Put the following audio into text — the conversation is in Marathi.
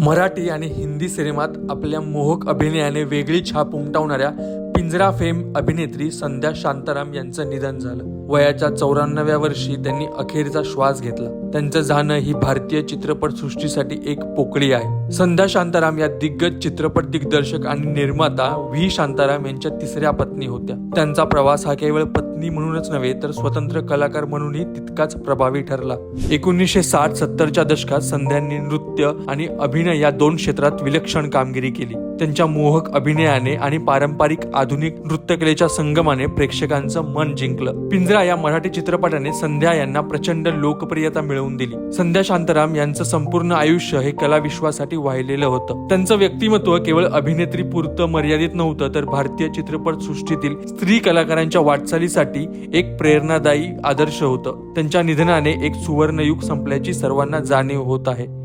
मराठी आणि हिंदी सिनेमात आपल्या मोहक अभिनयाने वेगळी छाप उमटवणाऱ्या पिंजरा फेम अभिनेत्री संध्या शांताराम यांचं निधन झालं. वयाच्या चौऱ्याण्णव्या वर्षी त्यांनी अखेरचा श्वास घेतला. त्यांचं जाणं ही भारतीय चित्रपटसृष्टीसाठी एक पोकळी आहे. संध्या शांताराम या दिग्गज चित्रपट दिग्दर्शक आणि निर्माता व्ही. शांताराम यांच्या तिसऱ्या पत्नी होत्या. त्यांचा प्रवास हा केवळ पत्नी म्हणूनच नव्हे तर स्वतंत्र कलाकार म्हणूनही तितकाच प्रभावी ठरला. एकोणीसशे साठ सत्तरच्या दशकात संध्यांनी नृत्य आणि अभिनय या दोन क्षेत्रात विलक्षण कामगिरी केली. त्यांच्या मोहक अभिनयाने आणि पारंपरिक आधुनिक नृत्यकलेच्या संगमाने प्रेक्षकांचं मन जिंकलं. पिंजरा या मराठी चित्रपटाने संध्या यांना प्रचंड लोकप्रियता मिळवून दिली. संध्या शांताराम यांचं संपूर्ण आयुष्य हे कला विश्वासाठी वाहिलेलं होतं. त्यांचं व्यक्तिमत्व केवळ अभिनेत्री पुरतं मर्यादित नव्हतं तर भारतीय चित्रपट सृष्टीतील स्त्री कलाकारांच्या वाटचालीसाठी एक प्रेरणादायी आदर्श होतं. त्यांच्या निधनाने एक सुवर्णयुग संपल्याची सर्वांना जाणीव होत आहे.